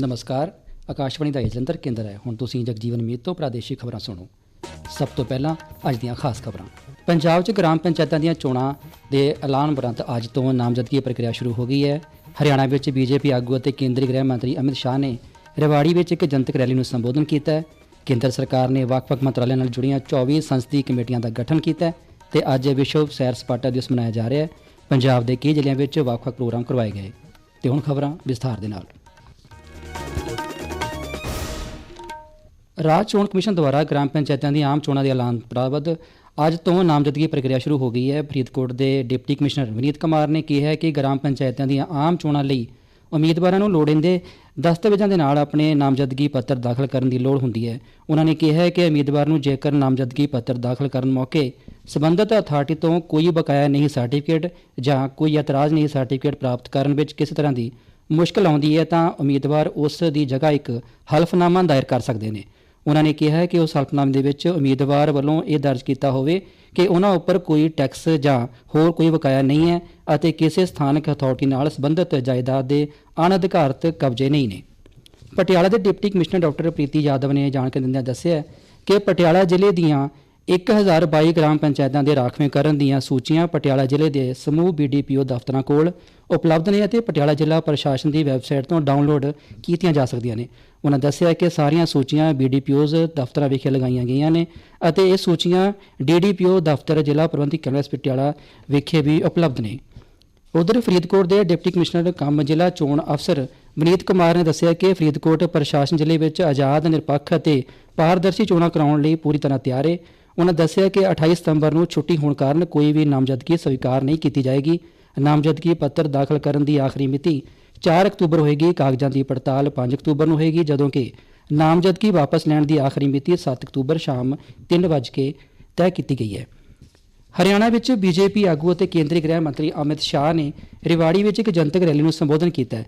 ਨਮਸਕਾਰ, ਆਕਾਸ਼ਵਾਣੀ ਦਾ ਇਹ ਜਲੰਧਰ ਕੇਂਦਰ ਹੈ। ਹੁਣ ਤੁਸੀਂ ਜਗਜੀਵਨ ਮੀਤ ਤੋਂ ਪ੍ਰਾਦੇਸ਼ਿਕ ਖਬਰਾਂ ਸੁਣੋ। ਸਭ ਤੋਂ ਪਹਿਲਾਂ ਅੱਜ ਦੀਆਂ ਖਾਸ ਖਬਰਾਂ। ਪੰਜਾਬ 'ਚ ਗ੍ਰਾਮ ਪੰਚਾਇਤਾਂ ਦੀਆਂ ਚੋਣਾਂ ਦੇ ਐਲਾਨ ਉਪਰੰਤ ਅੱਜ ਤੋਂ ਨਾਮਜ਼ਦਗੀ ਪ੍ਰਕਿਰਿਆ ਸ਼ੁਰੂ ਹੋ ਗਈ ਹੈ। ਹਰਿਆਣਾ ਵਿੱਚ ਬੀਜੇਪੀ ਆਗੂ ਅਤੇ ਕੇਂਦਰੀ ਗ੍ਰਹਿ ਮੰਤਰੀ ਅਮਿਤ ਸ਼ਾਹ ਨੇ ਰੇਵਾੜੀ ਵਿੱਚ ਇੱਕ ਜਨਤਕ ਰੈਲੀ ਨੂੰ ਸੰਬੋਧਨ ਕੀਤਾ ਕੇਂਦਰ ਸਰਕਾਰ ਨੇ ਵੱਖ-ਵੱਖ ਮੰਤਰਾਲਿਆਂ ਨਾਲ ਜੁੜੀਆਂ 24 ਸੰਸਦੀ ਕਮੇਟੀਆਂ ਦਾ ਗਠਨ ਕੀਤਾ ਹੈ ਤੇ ਅੱਜ ਵਿਸ਼ਵ ਸੈਰ ਸਪਾਟਾ ਦਿਵਸ ਮਨਾਇਆ ਜਾ ਰਿਹਾ ਹੈ। ਪੰਜਾਬ ਦੇ ਕਈ ਜ਼ਿਲ੍ਹਿਆਂ ਵਿੱਚ ਵੱਖ-ਵੱਖ ਪ੍ਰੋਗਰਾਮ ਕਰਵਾਏ ਗਏ। ਤੇ ਹੁਣ ਖਬਰਾਂ ਵਿਸਥਾਰ ਦੇ ਨਾਲ। ਰਾਜ ਚੋਣ ਕਮਿਸ਼ਨ ਦੁਆਰਾ ਗ੍ਰਾਮ ਪੰਚਾਇਤਾਂ ਦੀ ਆਮ ਚੋਣਾਂ ਦੇ ਐਲਾਨ ਪ੍ਰਾਪਤ ਅੱਜ ਤੋਂ ਨਾਮਜ਼ਦਗੀ ਪ੍ਰਕਿਰਿਆ ਸ਼ੁਰੂ ਹੋ ਗਈ ਹੈ। ਫਰੀਦਕੋਟ ਦੇ ਡਿਪਟੀ ਕਮਿਸ਼ਨਰ ਵਿਨੀਤ ਕੁਮਾਰ ਨੇ ਕਿਹਾ ਹੈ ਕਿ ਗ੍ਰਾਮ ਪੰਚਾਇਤਾਂ ਦੀਆਂ ਆਮ ਚੋਣਾਂ ਲਈ ਉਮੀਦਵਾਰਾਂ ਨੂੰ ਲੋੜੀਂਦੇ ਦਸਤਾਵੇਜ਼ਾਂ ਦੇ ਨਾਲ ਆਪਣੇ ਨਾਮਜ਼ਦਗੀ ਪੱਤਰ ਦਾਖਲ ਕਰਨ ਦੀ ਲੋੜ ਹੁੰਦੀ ਹੈ। ਉਹਨਾਂ ਨੇ ਕਿਹਾ ਹੈ ਕਿ ਉਮੀਦਵਾਰ ਨੂੰ ਜੇਕਰ ਨਾਮਜ਼ਦਗੀ ਪੱਤਰ ਦਾਖਲ ਕਰਨ ਮੌਕੇ ਸਬੰਧਤ ਅਥਾਰਟੀ ਤੋਂ ਕੋਈ ਬਕਾਇਆ ਨਹੀਂ ਸਰਟੀਫਿਕੇਟ ਜਾਂ ਕੋਈ ਇਤਰਾਜ਼ ਨਹੀਂ ਸਰਟੀਫਿਕੇਟ ਪ੍ਰਾਪਤ ਕਰਨ ਵਿੱਚ ਕਿਸੇ ਤਰ੍ਹਾਂ ਦੀ ਮੁਸ਼ਕਲ ਆਉਂਦੀ ਹੈ ਤਾਂ ਉਮੀਦਵਾਰ ਉਸ ਦੀ ਜਗ੍ਹਾ ਇੱਕ ਹਲਫਨਾਮਾ ਦਾਇਰ ਕਰ ਸਕਦੇ ਨੇ। ਉਹਨਾਂ ਨੇ ਕਿਹਾ ਕਿ ਉਸ ਹਲਫਨਾਮੇ ਦੇ ਵਿੱਚ ਉਮੀਦਵਾਰ ਵੱਲੋਂ ਇਹ ਦਰਜ ਕੀਤਾ ਹੋਵੇ ਕਿ ਉਹਨਾਂ ਉੱਪਰ ਕੋਈ ਟੈਕਸ ਜਾਂ ਹੋਰ ਕੋਈ ਬਕਾਇਆ ਨਹੀਂ ਹੈ ਅਤੇ ਕਿਸੇ ਸਥਾਨਕ ਅਥਾਰਟੀ ਨਾਲ ਸੰਬੰਧਿਤ ਜਾਇਦਾਦ ਦੇ ਅਣਅਧਿਕਾਰਤ ਕਬਜ਼ੇ ਨਹੀਂ ਨੇ। ਪਟਿਆਲਾ ਦੇ deputy commissioner doctor Preeti Yadav ਨੇ ਜਾਣਕਾਰੀ ਦਿੰਦਿਆਂ ਦੱਸਿਆ ਕਿ ਪਟਿਆਲਾ ਜ਼ਿਲ੍ਹੇ ਦੀਆਂ 1022 ਗ੍ਰਾਮ ਪੰਚਾਇਤਾਂ ਦੇ ਰਾਖਵੇਂਕਰਨ ਦੀਆਂ ਸੂਚੀਆਂ ਪਟਿਆਲਾ ਜ਼ਿਲ੍ਹੇ ਦੇ ਸਮੂਹ ਬੀਡੀਪੀਓ ਦਫ਼ਤਰਾਂ ਕੋਲ ਉਪਲਬਧ ਨੇ ਅਤੇ ਪਟਿਆਲਾ ਜ਼ਿਲ੍ਹਾ ਪ੍ਰਸ਼ਾਸਨ ਦੀ ਵੈਬਸਾਈਟ ਤੋਂ ਡਾਊਨਲੋਡ ਕੀਤੀਆਂ ਜਾ ਸਕਦੀਆਂ ਨੇ। ਉਹਨਾਂ ਦੱਸਿਆ ਕਿ ਸਾਰੀਆਂ ਸੂਚੀਆਂ ਬੀਡੀਪੀਓਜ਼ ਦਫ਼ਤਰਾਂ ਵਿਖੇ ਲਗਾਈਆਂ ਗਈਆਂ ਨੇ ਅਤੇ ਇਹ ਸੂਚੀਆਂ ਡੀਡੀਪੀਓ ਦਫ਼ਤਰ ਜ਼ਿਲ੍ਹਾ ਪ੍ਰਬੰਧਕ ਕੈਂਪਸ ਪਟਿਆਲਾ ਵਿਖੇ ਵੀ ਉਪਲਬਧ ਨੇ। ਉਧਰ ਫਰੀਦਕੋਟ ਦੇ ਡਿਪਟੀ ਕਮਿਸ਼ਨਰ ਕੰਮ ਜ਼ਿਲ੍ਹਾ ਚੋਣ ਅਫਸਰ ਮਨੀਤ ਕੁਮਾਰ ਨੇ ਦੱਸਿਆ ਕਿ ਫਰੀਦਕੋਟ ਪ੍ਰਸ਼ਾਸਨ ਜ਼ਿਲ੍ਹੇ ਵਿੱਚ ਆਜ਼ਾਦ, ਨਿਰਪੱਖ ਅਤੇ ਪਾਰਦਰਸ਼ੀ ਚੋਣਾਂ ਕਰਾਉਣ ਲਈ ਪੂਰੀ ਤਰ੍ਹਾਂ ਤਿਆਰ ਹੈ ਉਹਨਾਂ ਦੱਸਿਆ ਕਿ 28 ਸਤੰਬਰ ਨੂੰ ਛੁੱਟੀ ਹੋਣ ਕਾਰਨ ਕੋਈ ਵੀ ਨਾਮਜ਼ਦਗੀ ਸਵੀਕਾਰ ਨਹੀਂ ਕੀਤੀ ਜਾਏਗੀ। ਨਾਮਜ਼ਦਗੀ ਪੱਤਰ ਦਾਖਲ ਕਰਨ ਦੀ ਆਖਰੀ ਮਿਤੀ 4 ਅਕਤੂਬਰ ਹੋਏਗੀ। ਕਾਗਜ਼ਾਂ ਦੀ ਪੜਤਾਲ 5 ਅਕਤੂਬਰ ਨੂੰ ਹੋਏਗੀ, ਜਦੋਂ ਕਿ ਨਾਮਜ਼ਦਗੀ ਵਾਪਸ ਲੈਣ ਦੀ ਆਖਰੀ ਮਿਤੀ 7 ਅਕਤੂਬਰ ਸ਼ਾਮ 3 ਵਜੇ ਤੈਅ ਕੀਤੀ ਗਈ ਹੈ। ਹਰਿਆਣਾ ਵਿੱਚ ਬੀਜੇਪੀ ਆਗੂ ਅਤੇ ਕੇਂਦਰੀ ਗ੍ਰਹਿ ਮੰਤਰੀ ਅਮਿਤ ਸ਼ਾਹ ਨੇ ਰਿਵਾੜੀ ਵਿੱਚ ਇੱਕ ਜਨਤਕ ਰੈਲੀ ਨੂੰ ਸੰਬੋਧਨ ਕੀਤਾ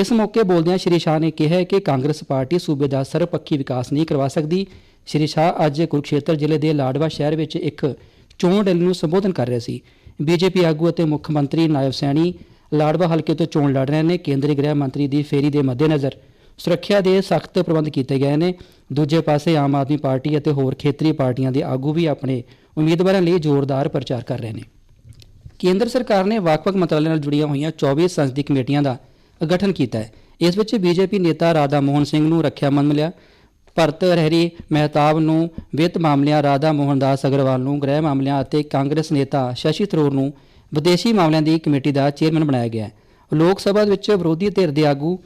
ਇਸ ਮੌਕੇ ਬੋਲਦਿਆਂ ਸ਼੍ਰੀ ਸ਼ਾਹ ਨੇ ਕਿਹਾ ਕਿ ਕਾਂਗਰਸ ਪਾਰਟੀ ਸੂਬੇ ਦਾ ਸਰਬਪੱਖੀ ਵਿਕਾਸ ਨਹੀਂ ਕਰਵਾ ਸਕਦੀ। ਸ਼੍ਰੀ ਸ਼ਾਹ ਅੱਜ ਕੁਰਕਸ਼ੇਤਰ ਜ਼ਿਲ੍ਹੇ ਦੇ ਲਾਡਵਾ ਸ਼ਹਿਰ ਵਿੱਚ ਇੱਕ ਚੋਣ ਰੈਲੀ ਨੂੰ ਸੰਬੋਧਨ ਕਰ ਰਹੇ ਸੀ। ਬੀਜੇਪੀ ਆਗੂ ਅਤੇ ਮੁੱਖ ਮੰਤਰੀ ਨਾਇਬ ਸੈਣੀ ਲਾਡਵਾ ਹਲਕੇ ਤੋਂ ਚੋਣ ਲੜ ਰਹੇ ਨੇ। ਕੇਂਦਰੀ ਗ੍ਰਹਿ ਮੰਤਰੀ ਦੀ ਫੇਰੀ ਦੇ ਮੱਦੇਨਜ਼ਰ ਸੁਰੱਖਿਆ ਦੇ ਸਖਤ ਪ੍ਰਬੰਧ ਕੀਤੇ ਗਏ ਨੇ। ਦੂਜੇ ਪਾਸੇ ਆਮ ਆਦਮੀ ਪਾਰਟੀ ਅਤੇ ਹੋਰ ਖੇਤਰੀ ਪਾਰਟੀਆਂ ਦੇ ਆਗੂ ਵੀ ਆਪਣੇ ਉਮੀਦਵਾਰਾਂ ਲਈ ਜ਼ੋਰਦਾਰ ਪ੍ਰਚਾਰ ਕਰ ਰਹੇ ਨੇ। ਕੇਂਦਰ ਸਰਕਾਰ ਨੇ ਵੱਖ-ਵੱਖ ਮੰਤਰਾਲਿਆਂ ਨਾਲ ਜੁੜੀਆਂ ਹੋਈਆਂ 24 ਸੰਸਦੀ ਕਮੇਟੀਆਂ ਦਾ ਗਠਨ ਕੀਤਾ ਹੈ। ਇਸ ਵਿੱਚ ਬੀਜੇਪੀ ਨੇਤਾ ਰਾਧਾ ਮੋਹਨ ਸਿੰਘ ਨੂੰ ਰੱਖਿਆ ਮੰਤਰੀ ਮਿਲਿਆ। ਭਰਤ ਰਹਿਰੀ ਮਹਿਤਾਬ ਨੂੰ ਵਿੱਤ ਮਾਮਲਿਆਂ ਰਾਧਾ ਮੋਹਨ ਦਾਸ ਅਗਰਵਾਲ ਨੂੰ ਗ੍ਰਹਿ ਮਾਮਲਿਆਂ ਅਤੇ ਕਾਂਗਰਸ ਨੇਤਾ ਸ਼ਸ਼ੀ ਥਰੂਰ ਨੂੰ ਵਿਦੇਸ਼ੀ ਮਾਮਲਿਆਂ ਦੀ ਕਮੇਟੀ ਦਾ ਚੇਅਰਮੈਨ ਬਣਾਇਆ ਗਿਆ ਹੈ। ਲੋਕ ਸਭਾ ਵਿੱਚ ਵਿਰੋਧੀ ਧਿਰ ਦੇ ਆਗੂ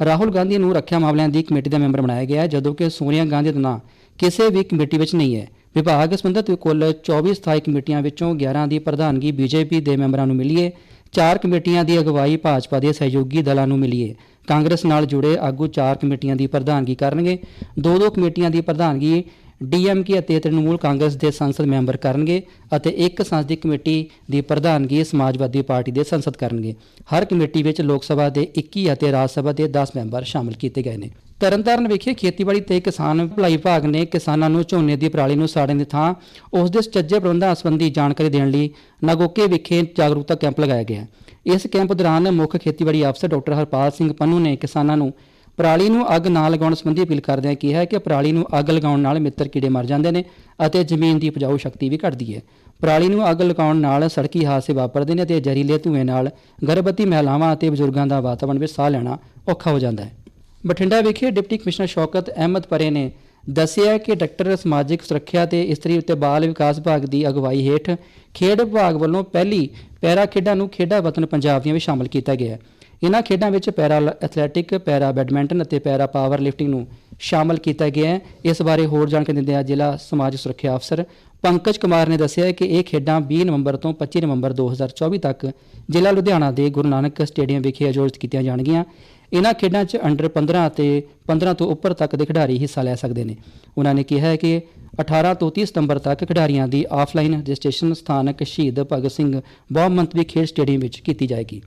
ਰਾਹੁਲ ਗਾਂਧੀ ਨੂੰ ਰੱਖਿਆ ਮਾਮਲਿਆਂ ਦੀ ਕਮੇਟੀ ਦਾ ਮੈਂਬਰ ਬਣਾਇਆ ਗਿਆ ਹੈ, ਜਦੋਂ ਕਿ ਸੋਨੀਆ ਗਾਂਧੀ ਦਾ ਨਾਂ ਕਿਸੇ ਵੀ ਕਮੇਟੀ ਵਿੱਚ ਨਹੀਂ ਹੈ। ਵਿਭਾਗ ਸੰਬੰਧਿਤ ਕੁੱਲ 24 ਸਥਾਈ ਕਮੇਟੀਆਂ ਵਿੱਚੋਂ 11 ਦੀ ਪ੍ਰਧਾਨਗੀ ਬੀਜੇਪੀ ਦੇ ਮੈਂਬਰਾਂ ਨੂੰ ਮਿਲੀ ਹੈ ਚਾਰ ਕਮੇਟੀਆਂ ਦੀ ਅਗਵਾਈ ਭਾਜਪਾ ਦੇ ਸਹਿਯੋਗੀ ਦਲਾਂ ਨੂੰ ਮਿਲੀ ਹੈ ਕਾਂਗਰਸ ਨਾਲ ਜੁੜੇ ਆਗੂ ਚਾਰ ਕਮੇਟੀਆਂ ਦੀ ਪ੍ਰਧਾਨਗੀ ਕਰਨਗੇ। ਦੋ ਦੋ ਕਮੇਟੀਆਂ ਦੀ ਪ੍ਰਧਾਨਗੀ ਡੀਐਮਕੇ ਅਤੇ ਤ੍ਰਿਣਮੂਲ ਕਾਂਗਰਸ ਦੇ ਸੰਸਦ ਮੈਂਬਰ ਕਰਨਗੇ ਅਤੇ ਇੱਕ ਸੰਸਦੀ ਕਮੇਟੀ ਦੀ ਪ੍ਰਧਾਨਗੀ ਸਮਾਜਵਾਦੀ ਪਾਰਟੀ ਦੇ ਸੰਸਦ ਕਰਨਗੇ। ਹਰ ਕਮੇਟੀ ਵਿੱਚ ਲੋਕ ਸਭਾ ਦੇ 21 ਅਤੇ ਰਾਜ ਸਭਾ ਦੇ 10 ਮੈਂਬਰ ਸ਼ਾਮਲ ਕੀਤੇ ਗਏ ਨੇ। ਤਰਨਤਾਰਨ ਵਿਖੇ ਖੇਤੀਬਾੜੀ ਤੇ ਕਿਸਾਨ ਭਲਾਈ ਵਿਭਾਗ ਨੇ ਕਿਸਾਨਾਂ ਨੂੰ ਝੋਨੇ ਦੀ ਪਰਾਲੀ ਨੂੰ ਸਾੜਨ ਦੀ ਥਾਂ ਉਸ ਦੇ ਸੁਚੱਜੇ ਪ੍ਰਬੰਧਾਂ ਸੰਬੰਧੀ ਜਾਣਕਾਰੀ ਦੇਣ ਲਈ ਨਾਗੋਕੇ ਵਿਖੇ ਜਾਗਰੂਕਤਾ ਕੈਂਪ ਲਗਾਇਆ ਗਿਆ। ਇਸ ਕੈਂਪ ਦੌਰਾਨ ਮੁੱਖ ਖੇਤੀਬਾੜੀ ਅਫਸਰ ਡਾਕਟਰ ਹਰਪਾਲ ਸਿੰਘ ਪੰਨੂ ਨੇ ਕਿਸਾਨਾਂ ਨੂੰ ਪਰਾਲੀ ਨੂੰ ਅੱਗ ਨਾ ਲਗਾਉਣ ਸੰਬੰਧੀ ਅਪੀਲ ਕਰਦਿਆਂ ਕਿਹਾ ਹੈ ਕਿ ਪਰਾਲੀ ਨੂੰ ਅੱਗ ਲਗਾਉਣ ਨਾਲ ਮਿੱਤਰ ਕੀੜੇ ਮਰ ਜਾਂਦੇ ਨੇ ਅਤੇ ਜ਼ਮੀਨ ਦੀ ਉਪਜਾਊ ਸ਼ਕਤੀ ਵੀ ਘਟਦੀ ਹੈ। ਪਰਾਲੀ ਨੂੰ ਅੱਗ ਲਗਾਉਣ ਨਾਲ ਸੜਕੀ ਹਾਦਸੇ ਵਾਪਰਦੇ ਨੇ ਅਤੇ ਜ਼ਹਿਰੀਲੇ ਧੂਏ ਨਾਲ ਗਰਭਵਤੀ ਮਹਿਲਾਵਾਂ ਅਤੇ ਬਜ਼ੁਰਗਾਂ ਦਾ ਵਾਤਾਵਰਣ ਵਿੱਚ ਸਾਹ ਲੈਣਾ ਔਖਾ ਹੋ ਜਾਂਦਾ ਹੈ। ਬਠਿੰਡਾ ਵਿਖੇ ਡਿਪਟੀ ਕਮਿਸ਼ਨਰ ਸ਼ੌਕਤ ਅਹਿਮਦ ਪਰੇ ਨੇ ਦੱਸਿਆ ਕਿ ਡਾਕਟਰ ਸਮਾਜਿਕ ਸੁਰੱਖਿਆ ਤੇ ਇਸਤਰੀ ਅਤੇ ਬਾਲ ਵਿਕਾਸ ਵਿਭਾਗ ਦੀ ਅਗਵਾਈ ਹੇਠ ਖੇਡ ਵਿਭਾਗ ਵੱਲੋਂ ਪਹਿਲੀ ਪੈਰਾ ਖੇਡਾਂ ਨੂੰ ਖੇਡਾਂ ਵਤਨ ਪੰਜਾਬ ਦੀਆਂ ਵਿੱਚ ਸ਼ਾਮਲ ਕੀਤਾ ਗਿਆ ਹੈ। ਇਹਨਾਂ ਖੇਡਾਂ ਵਿੱਚ ਪੈਰਾ ਐਥਲੈਟਿਕ, ਪੈਰਾ ਬੈਡਮਿੰਟਨ ਅਤੇ ਪੈਰਾ ਪਾਵਰ ਲਿਫਟਿੰਗ ਨੂੰ ਸ਼ਾਮਲ ਕੀਤਾ ਗਿਆ ਹੈ। ਇਸ ਬਾਰੇ ਹੋਰ ਜਾਣਕਾਰੀ ਦਿੰਦੇ ਆ ਜ਼ਿਲ੍ਹਾ ਸਮਾਜ ਸੁਰੱਖਿਆ ਅਫਸਰ ਪੰਕਜ ਕੁਮਾਰ ਨੇ ਦੱਸਿਆ ਕਿ ਇਹ ਖੇਡਾਂ 20 ਨਵੰਬਰ ਤੋਂ 25 ਨਵੰਬਰ 2024 ਤੱਕ ਜ਼ਿਲ੍ਹਾ ਲੁਧਿਆਣਾ ਦੇ ਗੁਰੂ ਨਾਨਕ ਸਟੇਡੀਅਮ ਵਿਖੇ ਆਯੋਜਿਤ ਕੀਤੀਆਂ ਜਾਣਗੀਆਂ। ਇਹਨਾਂ ਖੇਡਾਂ 'ਚ ਅੰਡਰ 15 ਅਤੇ 15 ਤੋਂ ਉੱਪਰ ਤੱਕ ਦੇ ਖਿਡਾਰੀ ਹਿੱਸਾ ਲੈ ਸਕਦੇ ਨੇ। ਉਹਨਾਂ ਨੇ ਕਿਹਾ ਹੈ ਕਿ 18 ਤੋਂ 30 ਸਤੰਬਰ ਤੱਕ ਖਿਡਾਰੀਆਂ ਦੀ ਆਫਲਾਈਨ ਰਜਿਸਟ੍ਰੇਸ਼ਨ ਸਥਾਨਕ ਸ਼ਹੀਦ ਭਗਤ ਸਿੰਘ ਬਹੁ ਮੰਤਵੀ ਖੇਡ ਸਟੇਡੀਅਮ ਵਿੱਚ ਕੀਤੀ ਜਾਏਗੀ।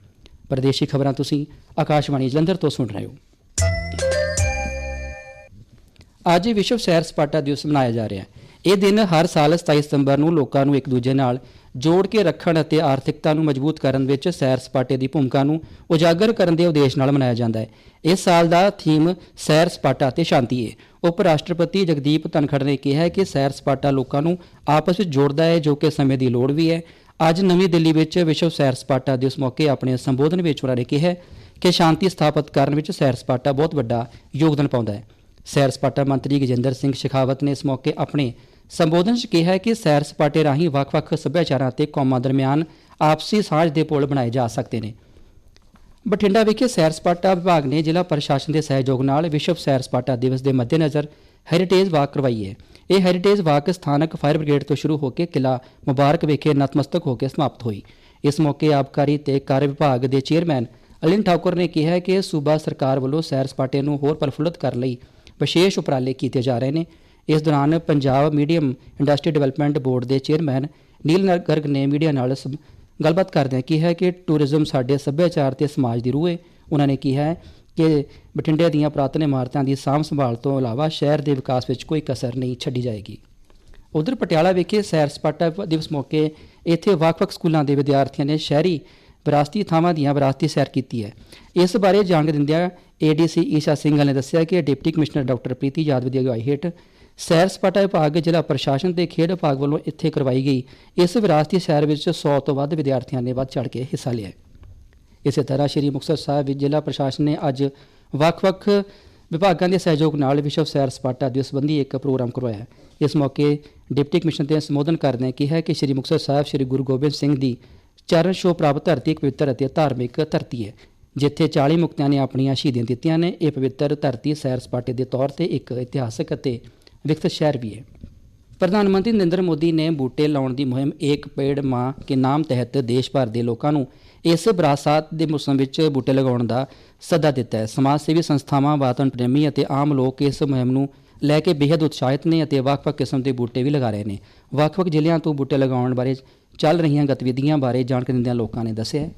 ਪ੍ਰਦੇਸ਼ੀ ਖਬਰਾਂ ਤੁਸੀਂ ਆਕਾਸ਼ਵਾਣੀ ਜਲੰਧਰ ਤੋਂ ਸੁਣ ਰਹੇ ਹੋ। ਅੱਜ ਵਿਸ਼ਵ ਸੈਰ ਸਪਾਟਾ ਦਿਵਸ ਮਨਾਇਆ ਜਾ ਰਿਹਾ ਹੈ। ਇਹ ਦਿਨ ਹਰ ਸਾਲ 27 ਸਤੰਬਰ ਨੂੰ ਲੋਕਾਂ ਨੂੰ ਇੱਕ ਦੂਜੇ ਨਾਲ ਜੋੜ ਕੇ ਰੱਖਣ ਅਤੇ ਆਰਥਿਕਤਾ ਨੂੰ ਮਜ਼ਬੂਤ ਕਰਨ ਵਿੱਚ ਸੈਰ ਸਪਾਟੇ ਦੀ ਭੂਮਿਕਾ ਨੂੰ ਉਜਾਗਰ ਕਰਨ ਦੇ ਉਦੇਸ਼ ਨਾਲ ਮਨਾਇਆ ਜਾਂਦਾ ਹੈ। ਇਸ ਸਾਲ ਦਾ ਥੀਮ ਸੈਰ ਸਪਾਟਾ ਤੇ ਸ਼ਾਂਤੀ ਹੈ ਉਪ ਰਾਸ਼ਟਰਪਤੀ ਜਗਦੀਪ ਧਨਖੜ ਨੇ ਕਿਹਾ ਕਿ ਸੈਰ ਸਪਾਟਾ ਲੋਕਾਂ ਨੂੰ ਆਪਸ ਵਿੱਚ ਜੋੜਦਾ ਹੈ, ਜੋ ਕਿ ਸਮੇਂ ਦੀ ਲੋੜ ਵੀ ਹੈ। ਅੱਜ ਨਵੀਂ ਦਿੱਲੀ ਵਿੱਚ ਵਿਸ਼ਵ ਸੈਰ ਸਪਾਟਾ ਦਿਵਸ ਮੌਕੇ ਆਪਣੇ ਸੰਬੋਧਨ ਵਿੱਚ ਉਹਨਾਂ ਨੇ ਕਿਹਾ ਕਿ ਸ਼ਾਂਤੀ ਸਥਾਪਿਤ ਕਰਨ ਵਿੱਚ ਸੈਰ ਸਪਾਟਾ ਬਹੁਤ ਵੱਡਾ ਯੋਗਦਾਨ ਪਾਉਂਦਾ ਹੈ। ਸੈਰ ਸਪਾਟਾ ਮੰਤਰੀ ਗਜੇਂਦਰ ਸਿੰਘ ਸ਼ੇਖਾਵਤ ਨੇ ਇਸ ਮੌਕੇ ਆਪਣੇ ਸੰਬੋਧਨ 'ਚ ਕਿਹਾ ਕਿ ਸੈਰ ਸਪਾਟੇ ਰਾਹੀਂ ਵੱਖ-ਵੱਖ ਸੱਭਿਆਚਾਰਾਂ ਅਤੇ ਕੌਮਾਂ ਦਰਮਿਆਨ ਆਪਸੀ ਸਾਂਝ ਦੇ ਪੁਲ ਬਣਾਏ ਜਾ ਸਕਦੇ ਨੇ। ਬਠਿੰਡਾ ਵਿਖੇ ਸੈਰ ਸਪਾਟਾ ਵਿਭਾਗ ਨੇ ਜ਼ਿਲ੍ਹਾ ਪ੍ਰਸ਼ਾਸਨ ਦੇ ਸਹਿਯੋਗ ਨਾਲ ਵਿਸ਼ਵ ਸੈਰ ਸਪਾਟਾ ਦਿਵਸ ਦੇ ਮੱਦੇਨਜ਼ਰ ਹੈਰੀਟੇਜ ਵਾਕ ਕਰਵਾਈ ਹੈ। ਇਹ ਹੈਰੀਟੇਜ ਵਾਕ ਸਥਾਨਕ ਫਾਇਰ ਬ੍ਰਿਗੇਡ ਤੋਂ ਸ਼ੁਰੂ ਹੋ ਕੇ ਕਿਲਾ ਮੁਬਾਰਕ ਵਿਖੇ ਨਤਮਸਤਕ ਹੋ ਕੇ ਸਮਾਪਤ ਹੋਈ। ਇਸ ਮੌਕੇ ਆਬਕਾਰੀ ਤੇ ਕਰ ਵਿਭਾਗ ਦੇ ਚੇਅਰਮੈਨ ਅਲਿਨ ਠਾਕੁਰ ਨੇ ਕਿਹਾ ਕਿ ਸੂਬਾ ਸਰਕਾਰ ਵੱਲੋਂ ਸੈਰ ਸਪਾਟੇ ਨੂੰ ਹੋਰ ਪ੍ਰਫੁੱਲਤ ਕਰਨ ਲਈ ਵਿਸ਼ੇਸ਼ ਉਪਰਾਲੇ ਕੀਤੇ ਜਾ ਰਹੇ ਨੇ। ਇਸ ਦੌਰਾਨ Punjab medium industry development board ਦੇ ਚੇਅਰਮੈਨ ਨੀਲ ਨਰ- ਗਰਗ ਨੇ ਮੀਡੀਆ ਨਾਲ ਸਮ- ਗੱਲਬਾਤ ਕਰਦਿਆਂ ਕਿਹਾ ਕਿ ਟੂਰਿਜ਼ਮ ਸਾਡੇ ਸੱਭਿਆਚਾਰ ਤੇ ਸਮਾਜ ਦੀ ਰੂਹ ਹੈ ਉਹਨਾਂ ਨੇ ਕਿਹਾ ਕਿ ਬਠਿੰਡੇ ਦੀਆਂ ਪੁਰਾਤਨ ਇਮਾਰਤਾਂ ਦੀ ਸਾਂਭ ਸੰਭਾਲ ਤੋਂ ਇਲਾਵਾ ਸ਼ਹਿਰ ਦੇ ਵਿਕਾਸ ਵਿੱਚ ਕੋਈ ਕਸਰ ਨਹੀਂ ਛੱਡੀ ਜਾਏਗੀ। ਉਧਰ ਪਟਿਆਲਾ ਵਿਖੇ ਸੈਰ ਸਪਾਟਾ ਦਿਵਸ ਮੌਕੇ ਇੱਥੇ ਵੱਖ-ਵੱਖ ਸਕੂਲਾਂ ਦੇ ਵਿਦਿਆਰਥੀਆਂ ਨੇ ਸ਼ਹਿਰੀ ਵਿਰਾਸਤੀ ਥਾਵਾਂ ਦੀਆਂ ਵਿਰਾਸਤੀ ਸੈਰ ਕੀਤੀ ਹੈ। ਇਸ ਬਾਰੇ ਜਾਣਕਾਰੀ ਦਿੰਦਿਆਂ ਏਡੀਸੀ ਈਸ਼ਾ ਸਿੰਘਲ ਨੇ ਦੱਸਿਆ ਕਿ deputy commissioner doctor Preeti Yadav ਦੀ ਅਗਵਾਈ ਹੇਠ ਸੈਰ ਸਪਾਟਾ ਵਿਭਾਗ ਜ਼ਿਲ੍ਹਾ ਪ੍ਰਸ਼ਾਸਨ ਤੇ ਖੇਡ ਵਿਭਾਗ ਵੱਲੋਂ ਇੱਥੇ ਕਰਵਾਈ ਗਈ। ਇਸ ਵਿਰਾਸਤੀ ਸੈਰ ਵਿੱਚ 100 ਤੋਂ ਵੱਧ ਵਿਦਿਆਰਥੀਆਂ ਨੇ ਵੱਧ ਚੜ੍ਹ ਕੇ ਹਿੱਸਾ ਲਿਆ ਇਸੇ ਤਰ੍ਹਾਂ ਸ਼੍ਰੀ ਮੁਕਤਸਰ ਸਾਹਿਬ ਵਿੱਚ ਜ਼ਿਲ੍ਹਾ ਪ੍ਰਸ਼ਾਸਨ ਨੇ ਅੱਜ ਵੱਖ-ਵੱਖ ਵਿਭਾਗਾਂ ਦੇ ਸਹਿਯੋਗ ਨਾਲ ਵਿਸ਼ਵ ਸੈਰ ਸਪਾਟਾ ਦਿਵਸ ਸੰਬੰਧੀ ਇੱਕ ਪ੍ਰੋਗਰਾਮ ਕਰਵਾਇਆ ਇਸ ਮੌਕੇ ਡਿਪਟੀ ਕਮਿਸ਼ਨਰ ਦੇ ਸੰਬੋਧਨ ਕਰਦਿਆਂ ਕਿਹਾ ਕਿ ਸ਼੍ਰੀ ਮੁਕਤਸਰ ਸਾਹਿਬ ਸ਼੍ਰੀ ਗੁਰੂ ਗੋਬਿੰਦ ਸਿੰਘ ਦੀ ਚਰਨ ਛੋਹ ਪ੍ਰਾਪਤ ਧਰਤੀ ਇੱਕ ਪਵਿੱਤਰ ਅਤੇ ਧਾਰਮਿਕ ਧਰਤੀ ਹੈ, ਜਿੱਥੇ 40 ਮੁਕਤਿਆਂ ਨੇ ਆਪਣੀਆਂ ਸ਼ਹੀਦੀਆਂ ਦਿੱਤੀਆਂ ਨੇ। ਇਹ ਪਵਿੱਤਰ ਧਰਤੀ ਸੈਰ ਸਪਾਟੇ ਦੇ ਤੌਰ ਤੇ ਇੱਕ ਇਤਿਹਾਸਕ ਅਤੇ ਵਿਕਸਿਤ ਸ਼ਹਿਰ ਵੀ ਹੈ। ਪ੍ਰਧਾਨ ਮੰਤਰੀ ਨਰਿੰਦਰ ਮੋਦੀ ਨੇ ਬੂਟੇ ਲਾਉਣ ਦੀ ਮੁਹਿੰਮ ਏਕ ਪੇੜ ਮਾਂ ਕੇ ਨਾਮ ਤਹਿਤ ਦੇਸ਼ ਭਰ ਦੇ ਲੋਕਾਂ ਨੂੰ ਇਸ ਬਰਾਸਾਤ ਦੇ ਮੌਸਮ ਵਿੱਚ ਬੂਟੇ ਲਗਾਉਣ ਦਾ ਸੱਦਾ ਦਿੱਤਾ ਹੈ। ਸਮਾਜ ਸੇਵੀ ਸੰਸਥਾਵਾਂ ਵਾਤਾਵਰਣ ਪ੍ਰੇਮੀ ਅਤੇ ਆਮ ਲੋਕ ਇਸ ਮੁਹਿੰਮ ਨੂੰ ਲੈ ਕੇ ਬੇहद ਉਤਸ਼ਾਹਿਤ ਨੇ ਅਤੇ ਵੱਖ-ਵੱਖ ਕਿਸਮ ਦੇ ਬੂਟੇ ਵੀ ਲਗਾ ਰਹੇ ਨੇ। ਵੱਖ-ਵੱਖ ਜ਼ਿਲ੍ਹਿਆਂ ਤੋਂ ਬੂਟੇ ਲਗਾਉਣ ਬਾਰੇ ਚੱਲ ਰਹੀਆਂ ਗਤੀਵਿਧੀਆਂ ਬਾਰੇ ਜਾਣਕਾਰੀ ਦਿੰਦਿਆਂ ਲੋਕਾਂ ਨੇ ਦੱਸਿਆ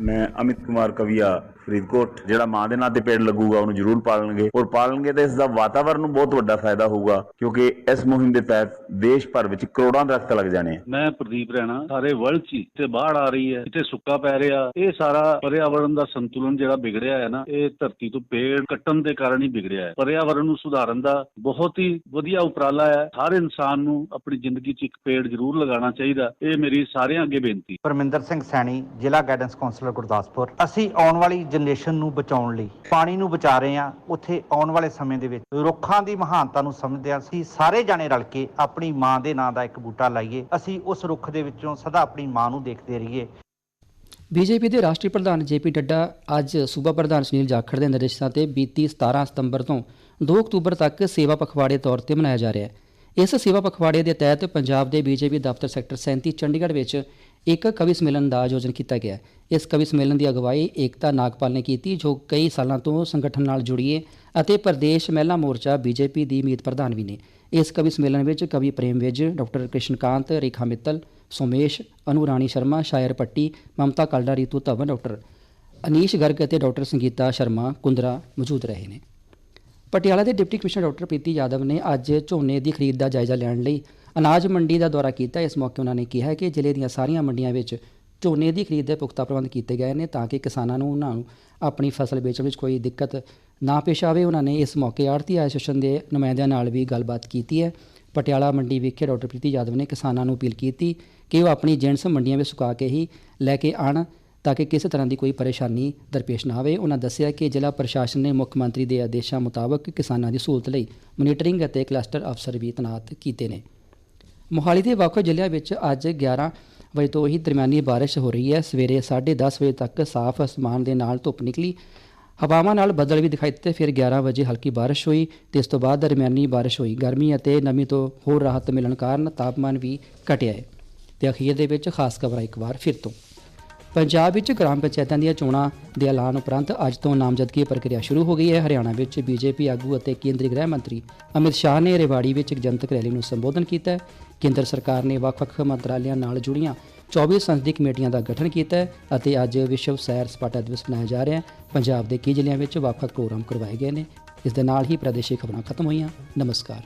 ਮੈਂ ਅਮਿਤ ਕੁਮਾਰ ਕਵੀਆ ਫਰੀਦਕੋਟ ਜਿਹੜਾ ਮਾਂ ਦੇ ਨਾਂ ਤੇ ਪੇੜ ਲੱਗੂਗਾ ਉਹਨੂੰ ਜ਼ਰੂਰ ਪਾਲਣਗੇ। ਔਰ ਪਾਲਣਗੇ ਤਾਂ ਇਸ ਦਾ ਵਾਤਾਵਰਣ ਨੂੰ ਬਹੁਤ ਵੱਡਾ ਫਾਇਦਾ ਹੋਊਗਾ ਕਿਉਂਕਿ ਇਸ ਮੁਹਿੰਮ ਦੇ ਤਹਿਤ ਦੇਸ਼ ਭਰ ਵਿੱਚ ਕਰੋੜਾਂ ਦਰਖਤ ਲੱਗ ਜਾਣੇ ਆ। ਮੈਂ ਪ੍ਰਦੀਪ ਰੈਣਾ ਸਾਰੇ ਵਰਲਡ 'ਚ ਤੇ ਬਾੜ ਆ ਰਹੀ ਹੈ ਇੱਥੇ ਸੁੱਕਾ ਪੈ ਰਿਹਾ। ਇਹ ਸਾਰਾ ਪਰਿਆਵਰਣ ਦਾ ਸੰਤੁਲਨ ਜਿਹੜਾ ਵਿਗੜਿਆ ਹੈ ਨਾ ਇਹ ਧਰਤੀ ਤੋਂ ਪੇੜ ਕੱਟਣ ਦੇ ਕਾਰਨ ਹੀ ਵਿਗੜਿਆ ਹੈ। ਪਰਿਆਵਰਣ ਨੂੰ ਸੁਧਾਰਨ ਦਾ ਬਹੁਤ ਹੀ ਵਧੀਆ ਉਪਰਾਲਾ ਹੈ। ਹਰ ਇਨਸਾਨ ਨੂੰ ਆਪਣੀ ਜ਼ਿੰਦਗੀ 'ਚ ਇੱਕ ਪੇੜ ਜ਼ਰੂਰ ਲਗਾਉਣਾ ਚਾਹੀਦਾ। ਇਹ ਮੇਰੀ ਸਾਰਿਆਂ ਅੱਗੇ ਬੇਨਤੀ। ਪਰਮਿੰਦਰ ਸਿੰਘ ਸੈਣੀ ਜ਼ਿਲ੍ਹਾ ਗਾਈਡੈਂਸ ਕਾਉਂਸਲਰ ਗੁਰਦਾਸਪੁਰ। ਅਸੀਂ ਆਉਣ ਵਾਲੀ ਜਨਰੇਸ਼ਨ ਨੂੰ ਬਚਾਉਣ ਲਈ, ਪਾਣੀ ਨੂੰ ਬਚਾ ਰਹੇ ਹਾਂ, ਉੱਥੇ ਆਉਣ ਵਾਲੇ ਸਮੇਂ ਦੇ ਵਿੱਚ ਰੁੱਖਾਂ ਦੀ ਮਹਾਨਤਾ ਨੂੰ ਸਮਝਦੇ ਹਾਂ, ਅਸੀਂ ਸਾਰੇ ਜਾਣੇ ਰਲ ਕੇ ਆਪਣੀ ਮਾਂ ਦੇ ਨਾਂ ਦਾ ਇੱਕ ਬੂਟਾ ਲਾਈਏ, ਅਸੀਂ ਉਸ ਰੁੱਖ ਦੇ ਵਿੱਚੋਂ ਸਦਾ ਆਪਣੀ ਮਾਂ ਨੂੰ ਦੇਖਦੇ ਰਹੀਏ। ਬੀਜੇਪੀ ਦੇ ਰਾਸ਼ਟਰੀ ਪ੍ਰਧਾਨ ਜੇਪੀ ਡੱਡਾ ਅੱਜ ਸੂਬਾ ਪ੍ਰਧਾਨ ਸੁਨੀਲ ਜਾਖੜ ਦੇ ਨਿਰਦੇਸ਼ਾਂ ਤੇ ਬੀਤੀ 17 ਸਤੰਬਰ ਤੋਂ 2 ਅਕਤੂਬਰ ਤੱਕ ਸੇਵਾ ਪਖਵਾੜੇ ਤੌਰ ਤੇ ਮਨਾਇਆ ਜਾ ਰਿਹਾ ਹੈ। ਇਸ ਸੇਵਾ ਪਖਵਾੜੇ ਦੇ ਤਹਿਤ ਪੰਜਾਬ ਦੇ ਬੀਜੇਪੀ ਦਫ਼ਤਰ ਸੈਕਟਰ 37 ਚੰਡੀਗੜ੍ਹ ਵਿੱਚ ਇੱਕ ਕਵੀ ਸੰਮੇਲਨ ਦਾ ਆਯੋਜਨ ਕੀਤਾ ਗਿਆ। ਇਸ ਕਵੀ ਸੰਮੇਲਨ ਦੀ ਅਗਵਾਈ ਏਕਤਾ ਨਾਗਪਾਲ ਨੇ ਕੀਤੀ, ਜੋ ਕਈ ਸਾਲਾਂ ਤੋਂ ਸੰਗਠਨ ਨਾਲ ਜੁੜੀ ਹੈ ਅਤੇ ਪ੍ਰਦੇਸ਼ ਮਹਿਲਾ ਮੋਰਚਾ ਬੀਜੇਪੀ ਦੀ ਮੀਤ ਪ੍ਰਧਾਨ ਵੀ ਨੇ। ਇਸ ਕਵੀ ਸੰਮੇਲਨ ਵਿੱਚ ਕਵੀ ਪ੍ਰੇਮ ਵਿਜ, ਡਾਕਟਰ ਕ੍ਰਿਸ਼ਨਕਾਂਤ, ਰੇਖਾ ਮਿੱਤਲ, ਸੋਮੇਸ਼, ਅਨੁਰਾਣੀ ਸ਼ਰਮਾ, ਸ਼ਾਇਰ ਪੱਟੀ ਮਮਤਾ ਕਲਡਾ ਰੀਤੂ ਧਵਨ, ਡਾਕਟਰ ਅਨੀਸ਼ ਗਰਗ ਅਤੇ ਡਾਕਟਰ ਸੰਗੀਤਾ ਸ਼ਰਮਾ, ਕੁੰਦਰਾ ਮੌਜੂਦ ਰਹੇ ਨੇ। ਪਟਿਆਲਾ ਦੇ deputy commissioner doctor Preeti Yadav ਨੇ ਅੱਜ ਝੋਨੇ ਦੀ ਖਰੀਦ ਦਾ ਜਾਇਜ਼ਾ ਲੈਣ ਲਈ ਅਨਾਜ ਮੰਡੀ ਦਾ ਦੌਰਾ ਕੀਤਾ। ਇਸ ਮੌਕੇ ਉਹਨਾਂ ਨੇ ਕਿਹਾ ਕਿ ਜ਼ਿਲ੍ਹੇ ਦੀਆਂ ਸਾਰੀਆਂ ਮੰਡੀਆਂ ਵਿੱਚ ਝੋਨੇ ਦੀ ਖਰੀਦ ਦੇ ਪੁਖਤਾ ਪ੍ਰਬੰਧ ਕੀਤੇ ਗਏ ਨੇ ਤਾਂ ਕਿ ਕਿਸਾਨਾਂ ਨੂੰ ਉਹਨਾਂ ਨੂੰ ਆਪਣੀ ਫਸਲ ਵੇਚਣ ਵਿੱਚ ਕੋਈ ਦਿੱਕਤ ਨਾ ਪੇਸ਼ ਆਵੇ। ਉਹਨਾਂ ਨੇ ਇਸ ਮੌਕੇ ਆੜਤੀ ਐਸੋਸੀਏਸ਼ਨ ਦੇ ਨੁਮਾਇੰਦਿਆਂ ਨਾਲ ਵੀ ਗੱਲਬਾਤ ਕੀਤੀ ਹੈ। ਪਟਿਆਲਾ ਮੰਡੀ ਵਿਖੇ ਡਾਕਟਰ ਪ੍ਰੀਤੀ ਯਾਦਵ ਨੇ ਕਿਸਾਨਾਂ ਨੂੰ ਅਪੀਲ ਕੀਤੀ ਕਿ ਉਹ ਆਪਣੀ ਜਿਣਸ ਮੰਡੀਆਂ ਵਿੱਚ ਸੁਕਾ ਕੇ ਹੀ ਲੈ ਕੇ ਆਣ ਤਾਂ ਕਿ ਕਿਸੇ ਤਰ੍ਹਾਂ ਦੀ ਕੋਈ ਪਰੇਸ਼ਾਨੀ ਦਰਪੇਸ਼ ਨਾ ਆਵੇ। ਉਹਨਾਂ ਦੱਸਿਆ ਕਿ ਜ਼ਿਲ੍ਹਾ ਪ੍ਰਸ਼ਾਸਨ ਨੇ ਮੁੱਖ ਮੰਤਰੀ ਦੇ ਆਦੇਸ਼ਾਂ ਮੁਤਾਬਕ ਕਿਸਾਨਾਂ ਦੀ ਸਹੂਲਤ ਲਈ ਮੋਨੀਟਰਿੰਗ ਅਤੇ ਕਲਸਟਰ ਅਫਸਰ ਵੀ ਤੈਨਾਤ ਕੀਤੇ ਨੇ। ਮੋਹਾਲੀ ਦੇ ਵੱਖ ਜ਼ਿਲ੍ਹਿਆਂ ਵਿੱਚ ਅੱਜ 11 ਵਜੇ ਤੋਂ ਹੀ ਦਰਮਿਆਨੀ ਬਾਰਿਸ਼ ਹੋ ਰਹੀ ਹੈ। ਸਵੇਰੇ 10:30 ਵਜੇ ਤੱਕ ਸਾਫ਼ ਅਸਮਾਨ ਦੇ ਨਾਲ ਧੁੱਪ ਨਿਕਲੀ। ਹਵਾਵਾਂ ਨਾਲ ਬੱਦਲ ਵੀ ਦਿਖਾਈ ਦਿੱਤੇ। ਫਿਰ 11 ਵਜੇ ਹਲਕੀ ਬਾਰਿਸ਼ ਹੋਈ। ਤੇ ਇਸ ਤੋਂ ਬਾਅਦ ਦਰਮਿਆਨੀ ਬਾਰਿਸ਼ ਹੋਈ। ਗਰਮੀ ਅਤੇ ਨਮੀ ਤੋਂ ਹੋਰ ਰਾਹਤ ਮਿਲਣ ਕਾਰਨ ਤਾਪਮਾਨ ਵੀ ਘਟਿਆ ਹੈ। ਤੇ ਅਖੀਰ ਦੇ ਵਿੱਚ ਖਾਸ ਖਬਰਾਂ ਇੱਕ ਵਾਰ ਫਿਰ ਤੋਂ। ਪੰਜਾਬ ਵਿੱਚ ਗ੍ਰਾਮ ਪੰਚਾਇਤਾਂ ਦੀਆਂ ਚੋਣਾਂ ਦੇ ਐਲਾਨ ਉਪਰੰਤ ਅੱਜ ਤੋਂ ਨਾਮਜ਼ਦਗੀ ਪ੍ਰਕਿਰਿਆ ਸ਼ੁਰੂ ਹੋ ਗਈ ਹੈ। ਹਰਿਆਣਾ ਵਿੱਚ ਬੀਜੇਪੀ ਆਗੂ ਅਤੇ ਕੇਂਦਰੀ ਗ੍ਰਹਿ ਮੰਤਰੀ ਅਮਿਤ ਸ਼ਾਹ ਨੇ ਰੇਵਾੜੀ ਵਿੱਚ ਇੱਕ ਜਨਤਕ ਰੈਲੀ ਨੂੰ ਸੰਬੋਧਨ ਕੀਤਾ ਹੈ। ਕੇਂਦਰ ਸਰਕਾਰ ਨੇ ਵੱਖ-ਵੱਖ ਮੰਤਰਾਲਿਆਂ ਨਾਲ ਜੁੜੀਆਂ 24 ਸੰਸਦੀ ਕਮੇਟੀਆਂ ਦਾ ਗਠਨ ਕੀਤਾ ਹੈ ਅਤੇ ਅੱਜ ਵਿਸ਼ਵ ਸੈਰ ਸਪਾਟਾ ਦਿਵਸ ਮਨਾਇਆ ਜਾ ਰਿਹਾ ਹੈ। ਪੰਜਾਬ ਦੇ ਕਈ ਜ਼ਿਲ੍ਹਿਆਂ ਵਿੱਚ ਵੱਖ-ਵੱਖ ਪ੍ਰੋਗਰਾਮ ਕਰਵਾਏ ਗਏ ਨੇ। ਇਸ ਦੇ ਨਾਲ ਹੀ ਪ੍ਰਦੇਸ਼ੀ ਖਬਰਾਂ ਖਤਮ ਹੋਈਆਂ। ਨਮਸਕਾਰ।